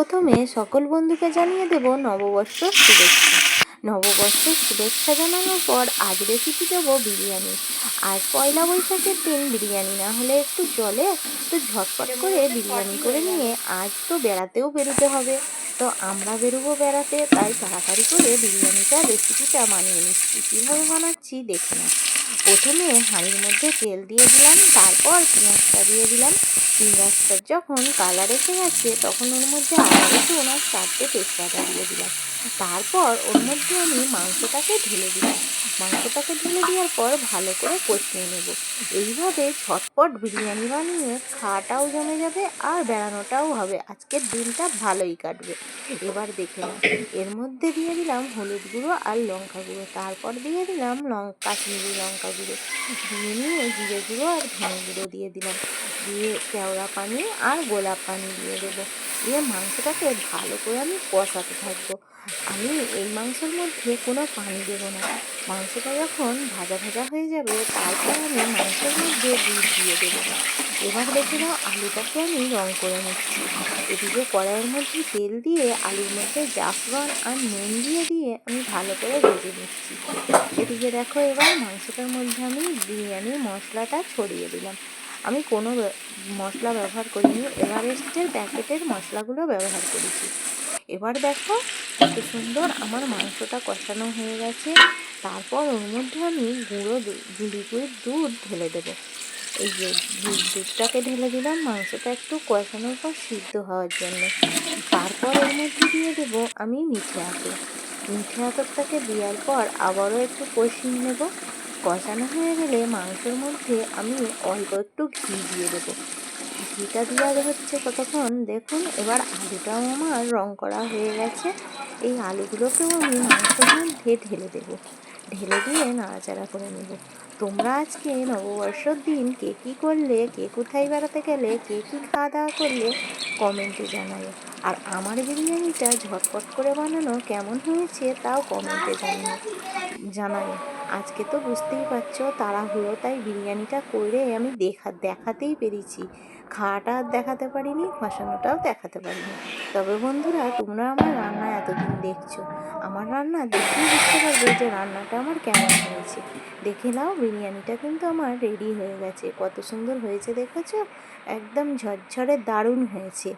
প্রথমে সকল বন্ধুকে জানিয়ে দেব নববর্ষ শুভেচ্ছা। নববর্ষের শুভেচ্ছা জানানোর পর আজ রেসিপি দেবো বিরিয়ানি। আর পয়লা বৈশাখের দিন বিরিয়ানি না হলে একটু চলে তো ঝটপট করে বিরিয়ানি করে নিয়ে আজ তো বেড়াতেও বেরোতে হবে। তো আমরা বেরোবো বেড়াতে, তাই তাড়াতাড়ি করে বিরিয়ানিটা রেসিপিটা বানিয়ে নিচ্ছি। কীভাবে বানাচ্ছি দেখে না প্রথমে হাঁড়ির মধ্যে তেল দিয়ে দিলাম, তারপর পেঁয়াজটা দিয়ে দিলাম। পেঁয়াজটা যখন কালার এসে গেছে, তখন ওর মধ্যে আদা একটু ওনার চারটে তেজপাতা দিয়ে দিলাম। তারপর ওর মধ্যে আমি মাংসটাকে ঢেলে দিলাম। মাংসটাকে ঢেলে দেওয়ার পর ভালো করে কষিয়ে নেব। এইভাবে ঝটপট বিরিয়ানি বানিয়ে খাওয়াটাও জমে যাবে আর বেড়ানোটাও হবে। আজকের দিনটা ভালোই কাটবে। এবার দেখে নাও। এর মধ্যে দিয়ে দিলাম হলুদ গুঁড়ো আর লঙ্কা গুঁড়ো। তারপর দিয়ে দিলাম লঙ্কা কাশ্মীরি লঙ্কা গুঁড়ো। দিয়ে নিয়ে জিরে গুঁড়ো আর ধনে গুঁড়ো দিয়ে দিলাম। দিয়ে কেওড়া পানি আর গোলাপ পানি দিয়ে দেবো। দিয়ে মাংসটাকে ভালো করে আমি কষাতে থাকব। আমি এই মাংসের মধ্যে কোনো পানি দেবো না। মাংসটা যখন ভাজা ভাজা হয়ে যাবে, তারপর আমি মাংসের মধ্যে দুধ দিয়ে দেবো। এবার দেখে নাও, আলুটাকে আমি রং করে নিচ্ছি। এদিকে কড়াইয়ের মধ্যে তেল দিয়ে আলুর মধ্যে জাফরান আর নুন দিয়ে দিয়ে আমি ভালো করে ভেজে নিচ্ছি। এদিকে দেখো, এবার মাংসটার মধ্যে আমি বিরিয়ানির মশলাটা ছড়িয়ে দিলাম। আমি কোনো মশলা ব্যবহার করিনি। এভারেস্টের প্যাকেটের মশলাগুলো ব্যবহার করেছি। এবার দেখো কত সুন্দর আমার মাংসটা কষানো হয়ে গেছে। তারপর ওর মধ্যে আমি গুঁড়ো লিকুইড দুধ ঢেলে দেবো। এই যে দুধটাকে ঢেলে দিলাম। মাংসটা একটু কষানোর পর সিদ্ধ হওয়ার জন্য। তারপর এর মধ্যে দিয়ে দেবো আমি মিঠে আতর। মিঠে আতরটাকে দেওয়ার পর আবারও একটু কষিয়ে নেব। কষানো হয়ে গেলে মাংসের মধ্যে আমি অল্প একটু ঘি দিয়ে দেবো। ঘিটা দেওয়া হচ্ছে কতক্ষণ? দেখুন, এবার আলুটাও আমার রং করা হয়ে গেছে। এই আলুগুলোকেও আমি মাংসের মধ্যে ঢেলে দেবো। ঢেলে দিয়ে নাড়াচাড়া করে নেব। তোমরা আজকে নববর্ষর দিন কে কী করলে, কে কোথায় বেড়াতে গেলে, কে কী খাওয়া দাওয়া করলে কমেন্টে জানাবে আর আমার বিরিয়ানিটা ঝটপট করে বানানো কেমন হয়েছে তাও কমেন্টে জানিয়ে। জানাবে আজকে তো বুঝতেই পারছ তাড়াহুড়ো, তাই বিরিয়ানিটা করে আমি দেখা, দেখাতেই পেরেছি। খাওয়াটা আর দেখাতে পারিনি কষানোটাও দেখাতে পারিনি। তবে বন্ধুরা, তোমরা আমার রান্না এতদিন দেখছ। আমার রান্না দেখেই বুঝতে পারবে যে রান্নাটা আমার কেমন হয়েছে। দেখে নাও, বিরিয়ানিটা কিন্তু আমার রেডি হয়ে গেছে। কত সুন্দর হয়েছে, দেখেছ? একদম ঝরঝরে দারুণ হয়েছে।